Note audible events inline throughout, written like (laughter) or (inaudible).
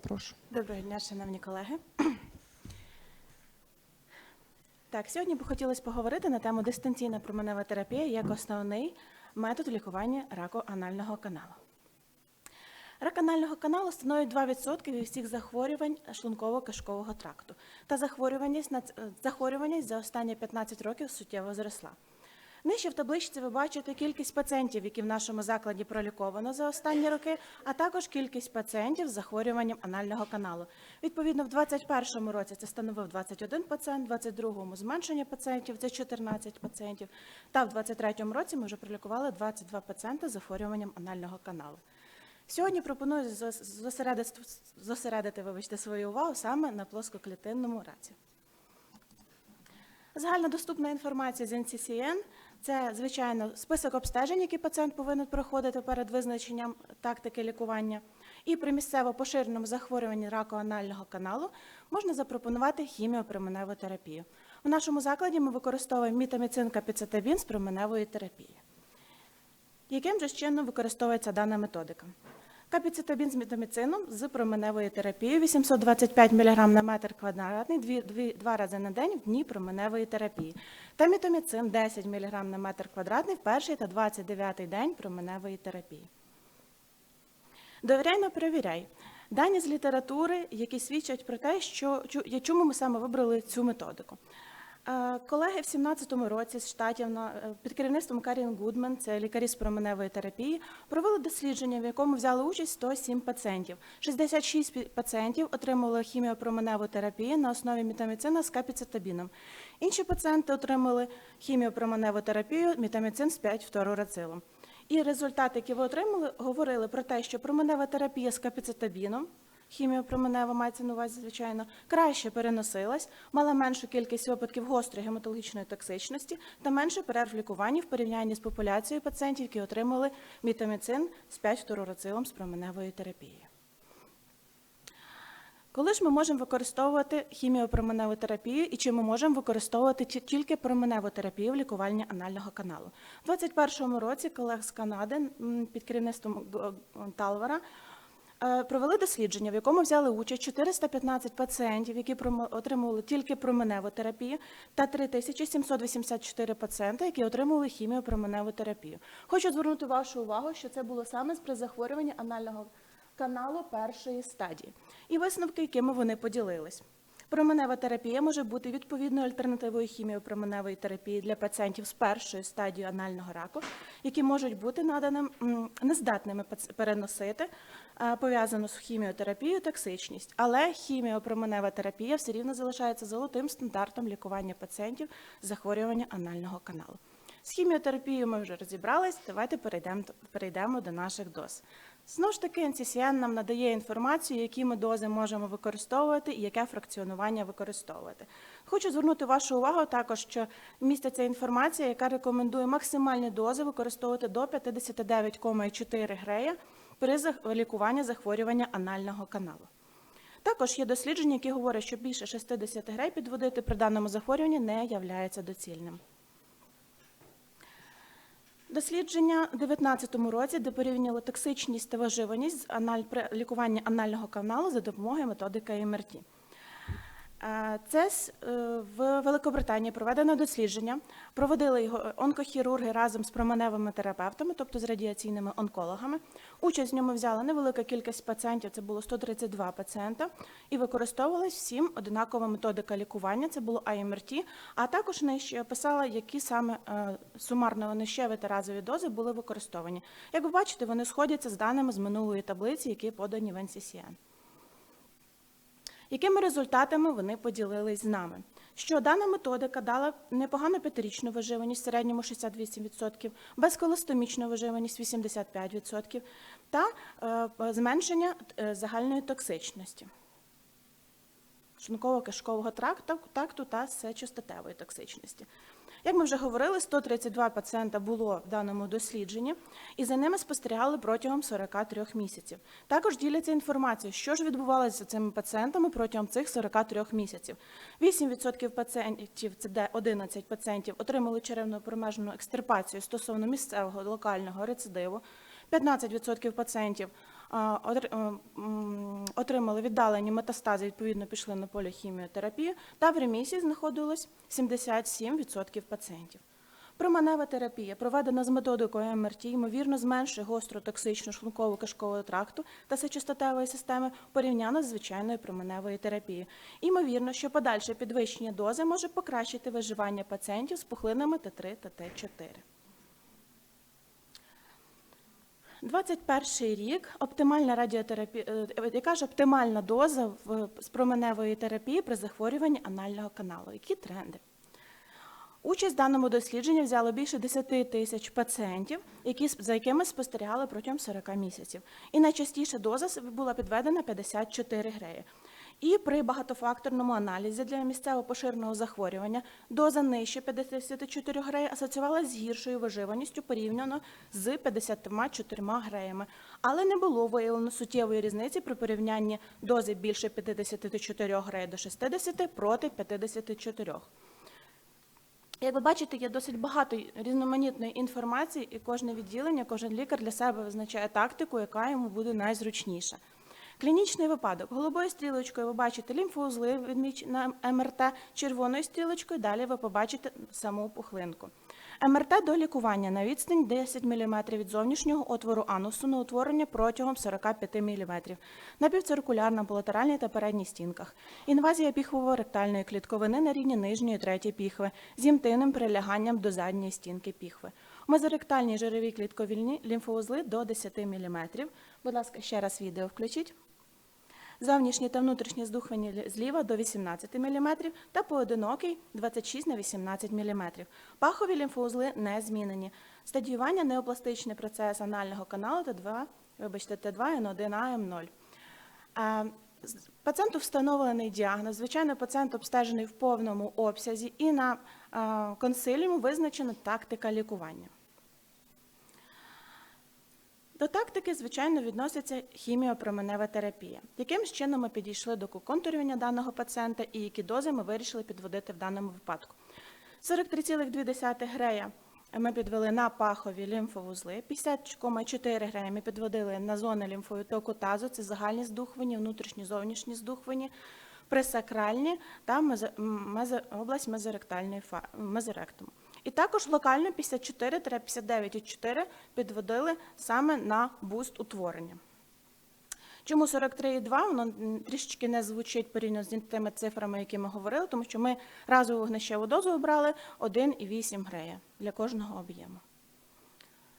Прошу. Доброго дня, шановні колеги. (clears throat) Так, сьогодні б хотілося поговорити на тему дистанційна променева терапія як основний метод лікування раку анального каналу. Рак анального каналу становить 2% від всіх захворювань шлунково-кишкового тракту. Та захворюваність, е, захворюваність за останні 15 років суттєво зросла. Нижче в табличці ви бачите кількість пацієнтів, які в нашому закладі проліковано за останні роки, а також кількість пацієнтів з захворюванням анального каналу. Відповідно, в 2021 році це становив 21 пацієнт, в 2022 зменшення пацієнтів це 14 пацієнтів, та в 2023 році ми вже пролікували 22 пацієнти з захворюванням анального каналу. Сьогодні пропоную зосередити, зосередити вибачте, свою увагу саме на плоскоклітинному раці. Загальнодоступна інформація з NCCN – це, звичайно, список обстежень, які пацієнт повинен проходити перед визначенням тактики лікування. І при місцево поширеному захворюванні раку анального каналу можна запропонувати хіміопроменеву терапію. У нашому закладі ми використовуємо мітаміцин капіцетабін з променевої терапії. Яким же чином використовується дана методика? Капіцитабін з мітаміцином з променевою терапією 825 мг на метр квадратний два рази на день в дні променевої терапії. Та мітаміцин 10 мг на метр квадратний в перший та 29 день променевої терапії. Довіряй, но перевіряй. Дані з літератури, які свідчать про те, що чому ми саме вибрали цю методику. Е, Колеги в 2017 році з штатів е, під керівництвом Карін Гудман, це лікарі з променевої терапії, провели дослідження, в якому взяли участь 107 пацієнтів. 66 пі- пацієнтів отримали хіміопроменеву терапію на основі мітаміцина з капіцетабіном. Інші пацієнти отримали хіміопроменеву терапію мітаміцин з 5 фторурацилом. І результати, які ви отримали, говорили про те, що променева терапія з капіцетабіном, хіміопроменева мається на увазі, звичайно, краще переносилась, мала меншу кількість випадків гострої гематологічної токсичності та менше перерв лікуванні в порівнянні з популяцією пацієнтів, які отримали мітаміцин з 5 фторурацилом з променевої терапії. Коли ж ми можемо використовувати хіміопроменеву терапію і чи ми можемо використовувати ті- тільки променеву терапію в лікуванні анального каналу? У 2021 році колег з Канади під керівництвом е, провели дослідження, в якому взяли участь 415 пацієнтів, які отримували тільки променеву терапію, та 3784 пацієнти, які отримували хіміопроменеву терапію. Хочу звернути вашу увагу, що це було саме при захворюванні анального каналу першої стадії. І висновки, якими вони поділились. Променева терапія може бути відповідною альтернативою хіміопроменевої терапії для пацієнтів з першої стадії анального раку, які можуть бути наданим нездатними переносити е, пов'язану з хіміотерапією токсичність. Але хіміопроменева терапія все рівно залишається золотим стандартом лікування пацієнтів з захворювання анального каналу. З хіміотерапією ми вже розібрались. Давайте перейдемо, перейдемо до наших доз. Знову ж таки, NCCN нам надає інформацію, які ми дози можемо використовувати і яке фракціонування використовувати. Хочу звернути вашу увагу також, що міститься інформація, яка рекомендує максимальні дози використовувати до 59,4 грея при лікуванні захворювання анального каналу. Також є дослідження, які говорять, що більше 60 грей підводити при даному захворюванні не являється доцільним. Дослідження у 2019 році, де порівняли токсичність та виживаність з аналь... анального каналу за допомогою методики МРТ. Е, Це е, в Великобританії проведено дослідження. Проводили його онкохірурги разом з променевими терапевтами, тобто з радіаційними онкологами. Участь в ньому взяла невелика кількість пацієнтів, це було 132 пацієнта, і використовувалась всім одинакова методика лікування. Це було АМРТ, а також нижче описала, які саме е, сумарно нижчеві та разові дози були використовані. Як ви бачите, вони сходяться з даними з минулої таблиці, які подані в NCCN. Якими результатами вони поділились з нами? Що дана методика дала непогану п'ятирічну виживаність, в середньому 68%, безколостомічну виживаність 85% та е, зменшення е, загальної токсичності шлунково-кишкового тракту, такту та сечостатевої токсичності. Як ми вже говорили, 132 пацієнта було в даному дослідженні, і за ними спостерігали протягом 43 місяців. Також діляться інформацією, що ж відбувалося з цими пацієнтами протягом цих 43 місяців. 8% пацієнтів, це де 11 пацієнтів, отримали черевно-промежну екстерпацію стосовно місцевого локального рецидиву. 15% пацієнтів е, отримали віддалені метастази, відповідно пішли на поле хіміотерапії, та в ремісії знаходилось 77% пацієнтів. Променева терапія, проведена з методикою МРТ, ймовірно, зменшує гостру токсичну шлункову кишкового тракту та сечостатевої системи порівняно з звичайною променевою терапією. Ймовірно, що подальше підвищення дози може покращити виживання пацієнтів з пухлинами Т3 та Т4. 21 рік оптимальна радіотерапія, е, яка ж оптимальна доза з променевої терапії при захворюванні анального каналу? Які тренди? Участь в даному дослідженні взяло більше 10 тисяч пацієнтів, які, за якими спостерігали протягом 40 місяців. І найчастіша доза була підведена 54 греї. І при багатофакторному аналізі для місцево поширеного захворювання доза нижче 54 греї асоціювалася з гіршою виживаністю порівняно з 54 греями. Але не було виявлено суттєвої різниці при порівнянні дози більше 54 грей до 60 проти 54. Як ви бачите, є досить багато різноманітної інформації, і кожне відділення, кожен лікар для себе визначає тактику, яка йому буде найзручніша. Клінічний випадок. Голубою стрілочкою ви бачите лімфоузли відміч на МРТ, червоною стрілочкою далі ви побачите саму пухлинку. МРТ до лікування на відстань 10 мм від зовнішнього отвору анусу на утворення протягом 45 мм. Напівциркулярна по латеральній та передній стінках. Інвазія піхово-ректальної клітковини на рівні нижньої третьої піхви з імтивним приляганням до задньої стінки піхви. Мезоректальні жирові клітковільні лімфоузли до 10 мм. Будь ласка, ще раз відео включіть. Зовнішні та внутрішні здухвені зліва до 18 мм та поодинокий 26 на 18 мм. Пахові лімфоузли не змінені. Стадіювання неопластичний процес анального каналу Т2, вибачте, Т2 Н1 АМ0. Пацієнту встановлений діагноз. Звичайно, пацієнт обстежений в повному обсязі і на а, консиліуму визначена тактика лікування. До тактики, звичайно, відноситься хіміопроменева терапія. Яким чином ми підійшли до контурювання даного пацієнта і які дози ми вирішили підводити в даному випадку? 43,2 грея ми підвели на пахові лімфовузли, 50,4 грея ми підводили на зони лімфовитоку тазу, це загальні здухвені, внутрішні зовнішні здухвені, пресакральні та область мезоректальної мезоректуму. І також локально 54-59,4 підводили саме на буст утворення. Чому 43,2? Воно трішечки не звучить порівняно з тими цифрами, які ми говорили, тому що ми разову вогнищеву дозу обрали 1,8 грея для кожного об'єму.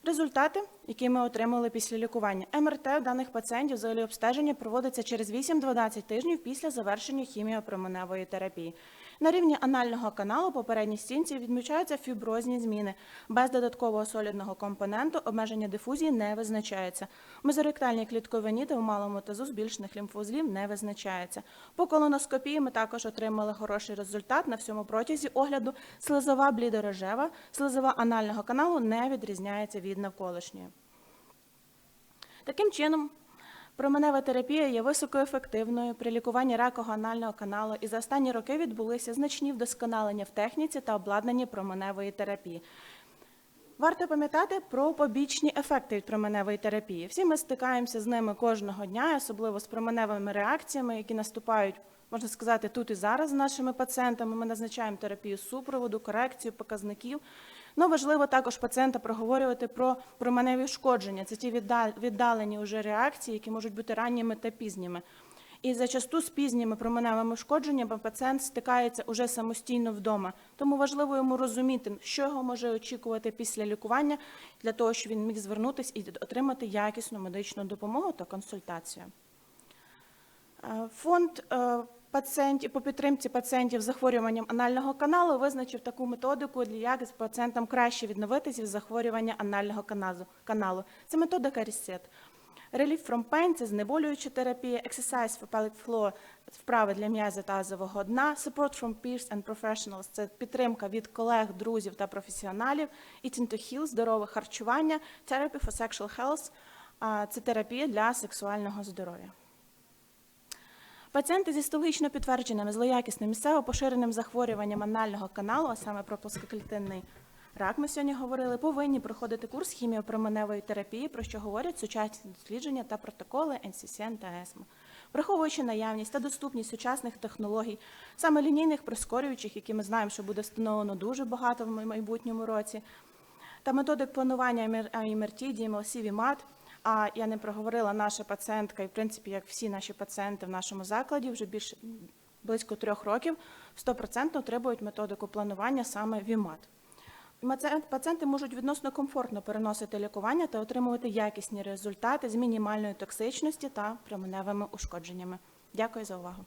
Результати, які ми отримали після лікування. МРТ даних пацієнтів взагалі обстеження проводиться через 8-12 тижнів після завершення хіміопроменевої терапії. На рівні анального каналу попередній стінці відмічаються фіброзні зміни. Без додаткового солідного компоненту обмеження дифузії не визначається. В мезоректальній клітковині та в малому тазу збільшених лімфоузлів не визначається. По колоноскопії ми також отримали хороший результат на всьому протязі огляду. Слизова блідорожева, слизова анального каналу не відрізняється від навколишньої. Таким чином, променева терапія є високоефективною при лікуванні ракового анального каналу, і за останні роки відбулися значні вдосконалення в техніці та обладнанні променевої терапії. Варто пам'ятати про побічні ефекти від променевої терапії. Всі ми стикаємося з ними кожного дня, особливо з променевими реакціями, які наступають, можна сказати, тут і зараз з нашими пацієнтами. Ми назначаємо терапію супроводу, корекцію показників. Ну, важливо також пацієнта проговорювати про променеві ушкодження. Це ті віддалені вже реакції, які можуть бути ранніми та пізніми. І зачасту з пізніми променевими ушкодженнями пацієнт стикається уже самостійно вдома. Тому важливо йому розуміти, що його може очікувати після лікування, для того, щоб він міг звернутися і отримати якісну медичну допомогу та консультацію. Е, Фонд е, пацієнтів по підтримці пацієнтів з захворюванням анального каналу визначив таку методику, для як з пацієнтам краще відновитися від захворювання анального каналу. Це методика RESET. Relief from pain – це знеболююча терапія, exercise for pelvic floor – вправи для м'яза тазового дна, support from peers and professionals – це підтримка від колег, друзів та професіоналів, eating to heal – здорове харчування, therapy for sexual health – це терапія для сексуального здоров'я. Пацієнти зі столично підтвердженим злоякісним місцево поширеним захворюванням анального каналу, а саме про плоскоклітинний рак, ми сьогодні говорили, повинні проходити курс хіміопроменевої терапії, про що говорять сучасні дослідження та протоколи NCCN та ESMO. Враховуючи наявність та доступність сучасних технологій, саме лінійних прискорюючих, які ми знаємо, що буде встановлено дуже багато в майбутньому році, та методик планування МРТ, DMLC, VMAT, а я не проговорила наша пацієнтка, і в принципі, як всі наші пацієнти в нашому закладі, вже більше близько трьох років 100% отримують методику планування саме ВІМАТ. Пацієнти можуть відносно комфортно переносити лікування та отримувати якісні результати з мінімальною токсичності та променевими ушкодженнями. Дякую за увагу.